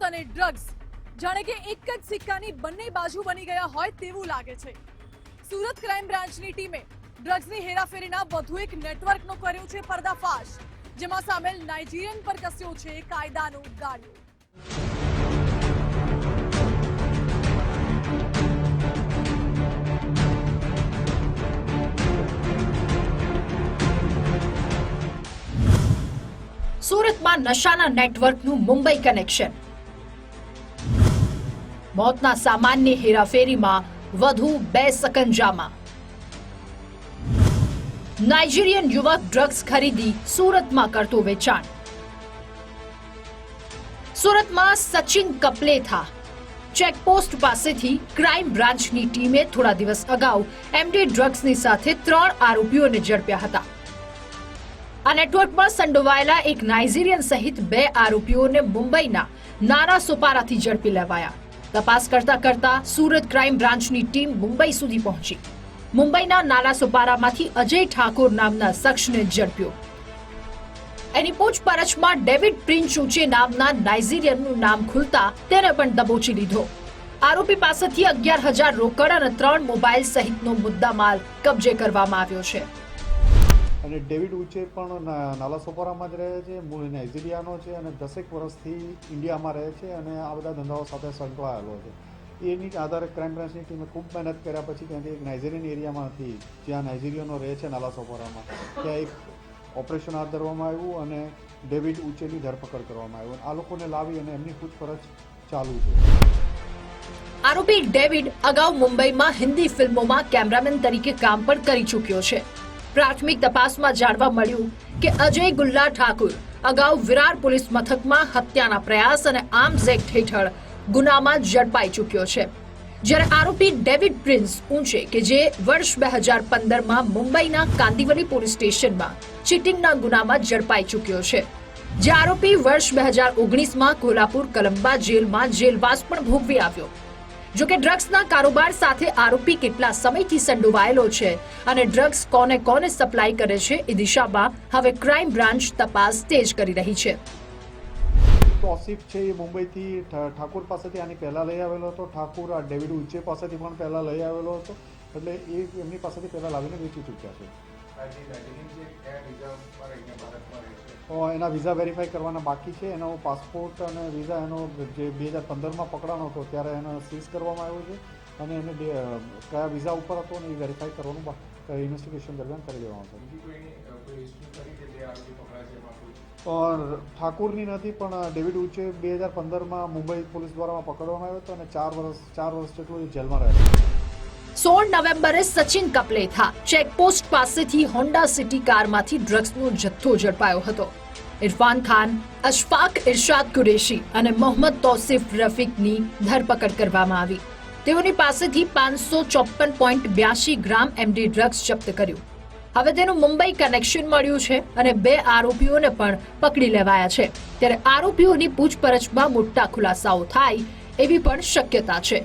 Drugs જાણે કે એક જ સિક્કાની બંને બાજુ બની ગયા હોય તેવું લાગે છે. સુરત ક્રાઇમ બ્રાન્ચની ટીમે ડ્રગ્સની હેરાફેરીના વધુ એક નેટવર્કનો કર્યો છે પર્દાફાશ, જેમાં સામેલ નાઇજીરિયન પર કસ્યો છે કાયદાનું ગાડ્યું સુરતમાં નશાના નેટવર્કનું મુંબઈ કનેક્શન મોતના સામાનની હેરાફેરીમાં વધુ બે સકંજામાં. નાઇજીરિયન યુવક ડ્રગ્સ ખરીદી સુરતમાં કરતો વેચાણ. સુરતમાં સચિન કપલેથા ચેકપોસ્ટ પાસેથી ક્રાઇમ બ્રાન્ચની ટીમે થોડા દિવસ અગાઉ એમડી ડ્રગ્સની સાથે ત્રણ આરોપીઓને ઝડપ્યા હતા. આ નેટવર્કમાં સંડોવાયેલા એક નાઇજીરિયન સહિત બે આરોપીઓને મુંબઈના નાના સોપારાથી ઝડપી લેવાયા. તપાસ કરતા કરતા સુરત ક્રાઇમ બ્રાન્ચની ટીમ મુંબઈ સુધી પહોંચી. મુંબઈના નાના સોપારામાંથી અજય ઠાકોર નામના શખ્સને ઝડપ્યો. એની પૂછપરછમાં ડેવિડ પ્રિન્સ ઉચે નામના નાઇજીરિયનનું નામ ખુલતા તેને પણ દબોચી લીધો. આરોપી પાસેથી અગિયાર હજાર રોકડ અને ત્રણ મોબાઈલ સહિતનો મુદ્દામાલ કબજે કરવામાં આવ્યો છે. અને ડેવિડ ઉચે પણ ના- નાલા સોપારામાં જ રહે છે, મૂળ નાઇજીરિયાનો છે અને દસેક વર્ષથી ઇન્ડિયામાં રહે છે અને આ બધા ધંધાઓ સાથે સંકળાયેલો છે. એની આધારે ક્રાઇમ બ્રાન્ચની ટીમે ખૂબ મહેનત કર્યા પછી ત્યાંથી એક નાઇજીરિયન એરિયામાંથી જ્યાં નાઇજીરિયનો રહે છે નાલા સોપારામાં, ત્યાં એક ઓપરેશન હાથ ધરવામાં આવ્યું અને ડેવિડ ઉચેની ધરપકડ કરવામાં આવ્યું આ લોકોને લાવી અને એમની પૂછપરછ ચાલુ છે. આરોપી ડેવિડ અગાઉ મુંબઈમાં હિન્દી ફિલ્મોમાં કેમેરામેન તરીકે કામ પણ કરી ચૂક્યો છે. પ્રાથમિક તપાસમાં જાણવા મળ્યું કે અજય ગુલ્લા ઠાકુર અગાઉ વિરાર પોલીસ મથકમાં હત્યાના પ્રયાસ અને આર્મ્સ એક્ટ હેઠળ ગુનામાં ઝડપાઈ ચૂક્યો છે. જ્યારે આરોપી ડેવિડ પ્રિન્સ ઊંચે કે જે વર્ષ બે હજાર પંદરમાં મુંબઈના કાંદિવલી પોલીસ સ્ટેશનમાં ચીટિંગના ગુનામાં ઝડપાઈ ચૂક્યો છે. જે આરોપી વર્ષ બે હજાર ઓગણીસમાં કોલ્હાપુર કલંબા જેલમાં જેલવાસ પણ ભોગવી આવ્યો. જો કે ડ્રગ્સના કારોબાર સાથે આરોપી કેટલા સમયથી સંડોવાયેલો છે અને ડ્રગ્સ કોને કોને સપ્લાય કરે છે એ દિશામાં હવે ક્રાઇમ બ્રાન્ચ તપાસ તેજ કરી રહી છે. તોસીફ છે એ મુંબઈથી ઠાકુર પાસેથી આની પહેલાં લઈ આવેલો હતો. ઠાકુર આ ડેવિડ ઉચ્ચે પાસેથી પણ પહેલાં લઈ આવેલો હતો. એટલે એ એમની પાસેથી પહેલાં લાવીને વેચી ચૂક્યા છે. એના વિઝા વેરીફાઈ કરવાના બાકી છે. એનો પાસપોર્ટ અને વિઝા એનો જે બે હજાર પંદરમાં પકડાનો હતો ત્યારે એને સીઝ કરવામાં આવ્યો છે અને એને કયા વિઝા ઉપર હતો ને એ વેરીફાઈ કરવાનું ઇન્વેસ્ટિગેશન દરમિયાન કરી દેવાનું છે. ઠાકુરની નથી પણ ડેવિડ ઉચ્ચે બે હજાર પંદરમાં મુંબઈ પોલીસ દ્વારા પકડવામાં આવ્યો હતો અને ચાર વર્ષ ચાર વર્ષ જેટલું જેલમાં રહ્યો સોળ નવેમ્બરે સચિન કપલેથા ચેકપોસ્ટ પાસેથી હોન્ડા સિટી કારમાંથી ડ્રગ્સનો જથ્થો ઝડપાયો હતો. ઇરફાન ખાન, અશફાક, ઇરશાદ કુરેશી અને મોહમ્મદ તોસિફ રફીકની ધરપકડ કરવામાં આવી. તેઓની પાસેથી પાંચસો ચોપન પોઈન્ટ બ્યાસી ગ્રામ એમડી ડ્રગ્સ જપ્ત કર્યું. હવે તેનું મુંબઈ કનેક્શન મળ્યું છે અને બે આરોપીઓને પણ પકડી લેવાયા છે. ત્યારે આરોપીઓની પૂછપરછમાં મોટા ખુલાસાઓ થાય એવી પણ શક્યતા છે.